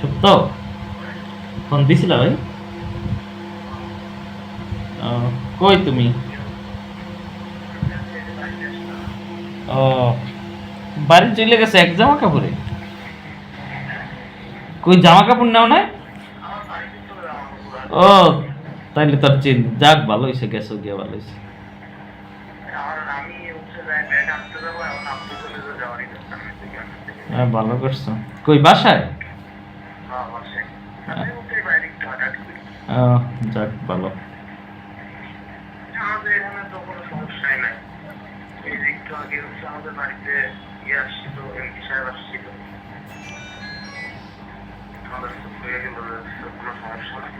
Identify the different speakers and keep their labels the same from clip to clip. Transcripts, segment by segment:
Speaker 1: সত্য? ফোন দিছিল ভাই? কই তুমি? ও, বাড়ি চলে গেছে এক জামা কাপড়ে? কই জামা কাপড় নাও না ও, তাইলে তোর চিন, যাক ভালো হয়েছে গেছো গিয়ে ভালো হয়েছে হ্যাঁ ভালো করছ। কই, বাসায় ও যাক ভালো।
Speaker 2: আমাদের এখানে তো কোনো সমস্যাই নাই। এই একটু আগে হচ্ছে আমাদের বাড়িতে ইয়ে আসছিল এমপি সাহেব আসছিল। আমাদের তো হয়ে কোনো সমস্যা নাই।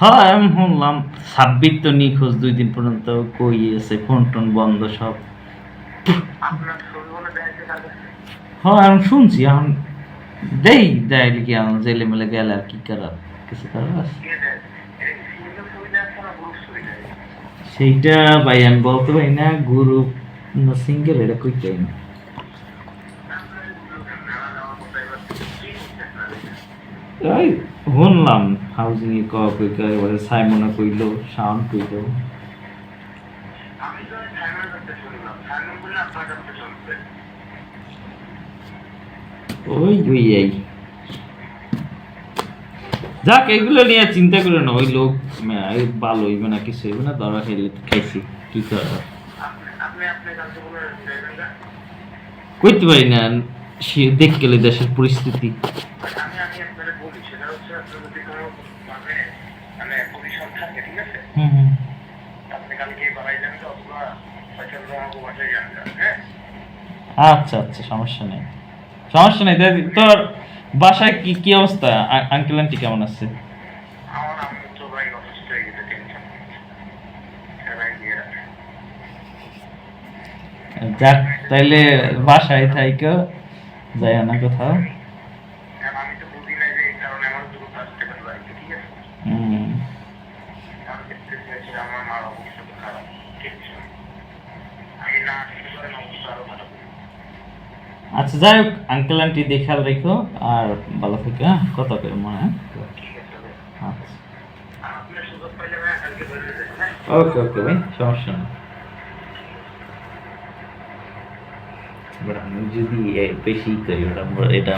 Speaker 1: হ্যাঁ আমি শুনলাম সাব্বির তো নিখোঁজ দুই দিন পর্যন্ত কই আছে ফোন টোন বন্ধ সব। হ্যাঁ আমি শুনছি এখন দেই দেয় কি এখন জেলে মেলে গেলে আর কি করার কিছু করার আছে সেইটা ভাই আমি বলতে পারি না, গুরু না সিঙ্গেল এটা কই চাই না। ওই শুনলাম হাউজিং এ ক কই কই এবারে সাইমনা কইলো, শাওন কইলো
Speaker 2: আমি তো সাইমন কাছে শুনলাম সাইমন বললে আপনার কাছে শুনবে
Speaker 1: ওই ওই যাক, এগুলো নিয়ে চিন্তা করে না, ওই লোক ভালো হইবে না, কিছু হইবে না ধরা খাইলে খাইছি, কি
Speaker 2: না
Speaker 1: কইতে পারি না, সে দেখ গেলে দেশের পরিস্থিতি। আচ্ছা আচ্ছা সমস্যা নেই। সমস্যা নেই তোর বাসায় কি কি অবস্থা? আঙ্কেল আন্টি কেমন আছে? যাক তাইলে বাসায় থাইকে যায় না কোথাও।
Speaker 2: না যে এই কারণে আমার দ্রুত আসতে পারে বাড়িতে ঠিক আছে
Speaker 1: হুম
Speaker 2: আমি দেখতে চাইছি আমার মার অবস্থা তো খারাপ টেনশন আমি না আসতে পারেন অবস্থা আরও খারাপ
Speaker 1: আচ্ছা যাই হোক আঙ্কেল আন্টি দেখাল রেখো। আর ভালো থেকে কত করে মনে হয়
Speaker 2: ঠিক
Speaker 1: আচ্ছা।
Speaker 2: হ্যাঁ
Speaker 1: ওকে ওকে, ভাই, সমস্যা নেই। যদি বেশি করি, ওটা, এটা